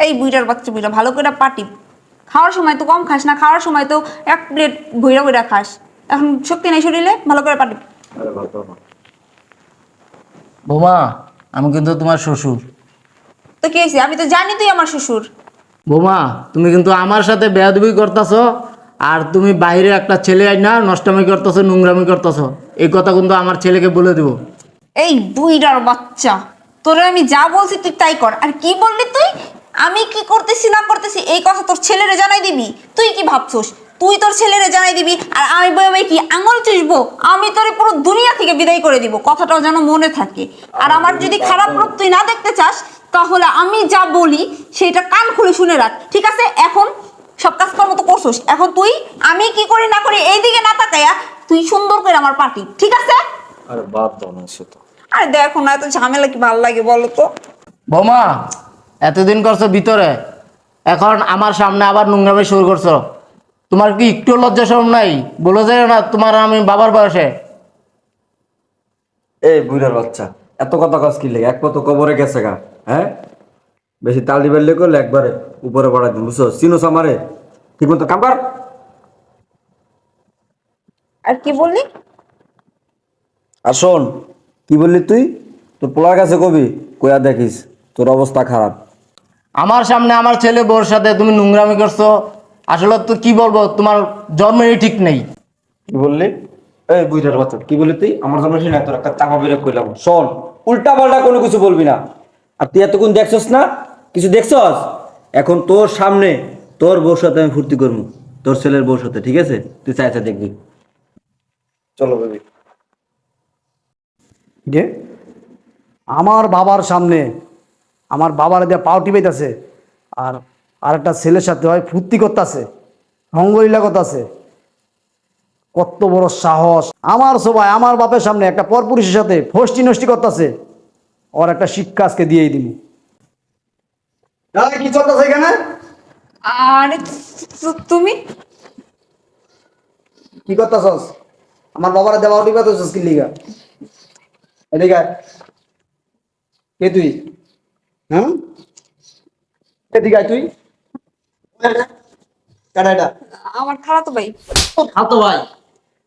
এই বুইটার বাচ্চা বুইটা ভালো করে পাটি। খাওয়ার সময় তো কম খাস না খাওয়ার সময় তো এক প্লেট ভুইরা ভুইরা খাস। এখন শক্তি নেই শরীরে ভালো করে পাটি। বোমা আমি কিন্তু তোমার শ্বশুর। তো কি হয়েছে? আমি তো জানি তুই আমার শ্বশুর। বোমা তুমি কিন্তু আমার সাথে বেয়াদবি করতেছ আর তুমি বাইরে একটা ছেলে আই না নষ্টামি করতেছ নোংরামি করতেছ। এই কথা কিন্তু আমার ছেলেকে বলে দেবো। এই বুইটার বাচ্চা তোরে আমি যা বলছি তুই তাই কর। আর কি বললি তুই? আমি কি করতেছি না করতেছি এই কথা তোর ছেলেরে জানাই দিবি। তুই কি ভাবছস? তুই তোর ছেলেরে জানাই দিবি আর আমি বই বই কি আঙুল চুষবো? আমি তোরে পুরো দুনিয়া থেকে বিদায় করে দিব কথাটাও যেন মনে থাকে। আর আমার যদি খারাপ রূপ তুই না দেখতে চাস তাহলে আমি যা বলি সেটা কান খুলে শুনে রাখ ঠিক আছে? এখন সব কাজ কর্ম তো করছস। এখন তুই আমি কি করি না করি এইদিকে না তাকাইয়া তুই সুন্দর করে আমার পার্টি ঠিক আছে? আরে বাদ দাও না সে তো। আরে দেখো না এত ঝামেলা কি ভালো লাগে বলো তো? বোমা এতদিন করছ ভিতরে এখন আমার সামনে আবার নোংরামি শুরু করছ। তোমার কি একটু লজ্জা সরম নাই? বলে যায় না তোমার আমি বাবার বয়সে। এই বুড়ার বাচ্চা এত কথা কাজ কি লেগে? এক কত কবরে গেছে গা হ্যাঁ? বেশি তাল দিবার লেগে করলে একবারে উপরে বাড়াই দিন বুঝছ? চিনোস আমারে। ঠিক মতো কাম কর। আর কি বললি? আর শোন কি বললি তুই? তোর পোলার কাছে কবি কইয়া দেখিস তোর অবস্থা খারাপ। আমার সামনে আমার ছেলে বউর সাথে তুমি নোংরামি করছ আসলে তো কি বলব তোমার জন্মেরই ঠিক নেই। কি বললি? এই বুঝার বাচ্চা কি বললি তুই? আমার জন্য শুনে তোর একটা চাপা বেরে কইলাম শোন উল্টা পাল্টা কোনো কিছু বলবি না। আর তুই এতক্ষণ দেখছস না? কিছু দেখছস? এখন তোর সামনে তোর বউর সাথে আমি ফুর্তি করব তোর ছেলের বউর সাথে ঠিক আছে? তুই চাইছে দেখবি। চলো বেবি। যে আমার বাবার সামনে আমার বাবার দিয়ে পাও টিপাইতেছে আর আরেকটা ছেলের সাথে হয় ফুর্তি করতেছে রঙ্গলীলা করতেছে। কত বড় সাহস। আমার সবাই আমার বাপের সামনে একটা পরপুরুষের সাথে ফষ্টি নষ্টি করতেছে ওর একটা শিক্ষা আজকে দিয়েই দিবি কি চলতেছে এখানে? আরে তুমি? কি করতেছস? আমার বাবার দেওয়া টিপাইতেছস কি লিগা? এদিকে। কে তুই? হ্যাঁ এদিকে তুই? এটা আমার খালাতো ভাই। খালাতো ভাই?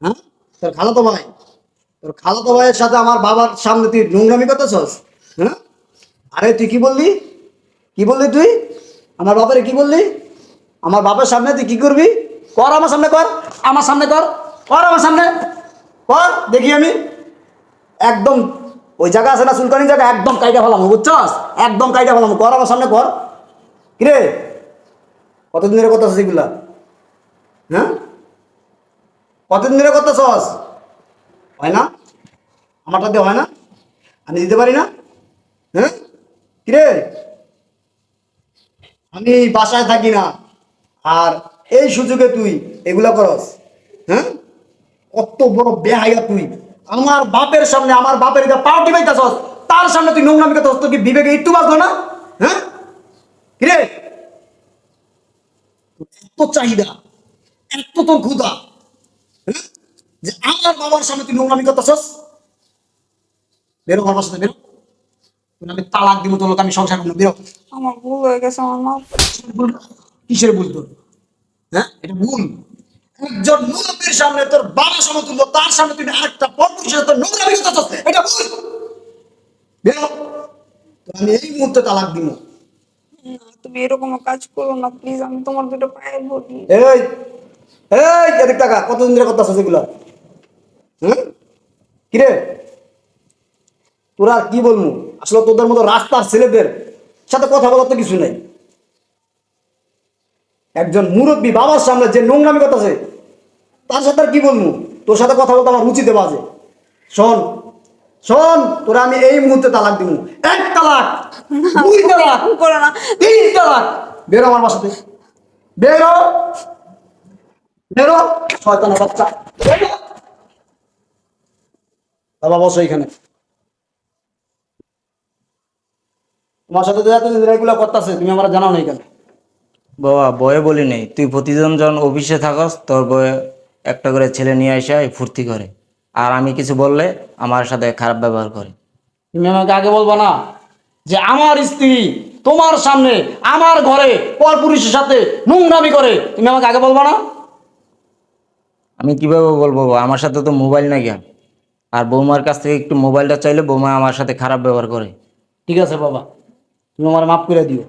হ্যাঁ তোর খালাতো ভাই? তোর খালাতো ভাইয়ের সাথে আমার বাবার সামনে তুই নোংরামি করতেছস? হ্যাঁ আরে তুই কি বললি? কি বললি তুই? আমার বাবারে কি বললি? আমার বাবার সামনে তুই কি করবি? কর আমার সামনে কর। আমার সামনে কর। কর আমার সামনে। কর দেখি আমি। একদম ওই জায়গা আছে না চুলকানি জায়গা? একদম কাইটা ফেলাম, বুঝছস? একদম কাইটা ফেলাম। কর আমার সামনে, কর। কিরে? কতদিন ধরে কথা সেগুলা হ্যাঁ? কতদিন ধরে করতেছস? হয় না? আমারটা দিয়ে হয় না? আমি দিতে পারি না? হ্যাঁ? কিরে? আমি বাসায় থাকি না। আর এই সুযোগে তুই এগুলা করস হ্যাঁ? কত বড় বেহাইয়া তুই। আমার বাপের সামনে আমার বাপের এটা পাউটি পাইতেছস তার সামনে তুই নোংরামি করতেছস তোর কি বিবেকে একটু বাঁচলো না? হ্যাঁ? কিরে? এত চাহিদা এত তোর ক্ষুদা হ্যাঁ? যে আমার বাবার সামনে তুই নোংরামি করতেছস? বেরো আমার বাসাতে বেরো। আমি তালাক দিব তোর আমি সংসার করব বেরো। আমার ভুল হয়ে গেছে আমার মা কিসের ভুল তোর? হ্যাঁ? এটা ভুল। একজন মুরব্বীর সামনে তোর বাবা সমতুল্য তার সামনে আরেকটা পরপুরুষের তোর নোংরামি করতেছস এটা ভুল আমি এই মুহূর্তে তালাক দিব। তুমি এরকম কাজ করো না প্লিজ আমি তোমার দুটো পায়ে ধরি। এই এই এদিক টাকা কতদিন ধরে কথা আছে এগুলো? হুম? কিরে তোরা কি বলব? আসলে তোদের মতো রাস্তার ছেলেদের সাথে কথা বলার তো কিছু নাই। একজন মুরব্বী বাবার সামনে যে নোংরামি কথা আছে তার সাথে আর কি বলব? তোর সাথে কথা বলতে আমার রুচিতে বাজে। শোন শোন তোরা আমি এই মুহূর্তে তালাক দিব। এক তালাক দুই তালাক করো না। তিন তালাক। বেরো আমার বাসাতে। বেরো। বেরো। শয়তানা বাচ্চা। বাবা বসো এখানে। তোমার সাথে তো এতদিন রেগুলার করতেছে তুমি আমার জানাও না এখানে। বাবা বয়ে বলি নেই। তুই প্রতিদিন যখন অফিসে থাকস তোর বয়ে একটা করে ছেলে নিয়ে আসে ফুর্তি করে। আর আমি কিছু বললে আমার সাথে খারাপ ব্যবহার করে। তুমি আমাকে আগে বলব না যে আমার স্ত্রী তোমার সামনে আমার ঘরে পর পুরুষের সাথে নোংরামি করে। তুমি আমাকে আগে বলব না? আমি কীভাবে বলব? আমার সাথে তো মোবাইল নাই জ্ঞান আর বৌমার কাছ থেকে একটু মোবাইলটা চাইলে বৌমা আমার সাথে খারাপ ব্যবহার করে। ঠিক আছে বাবা তুমি আমার মাফ করে দিও।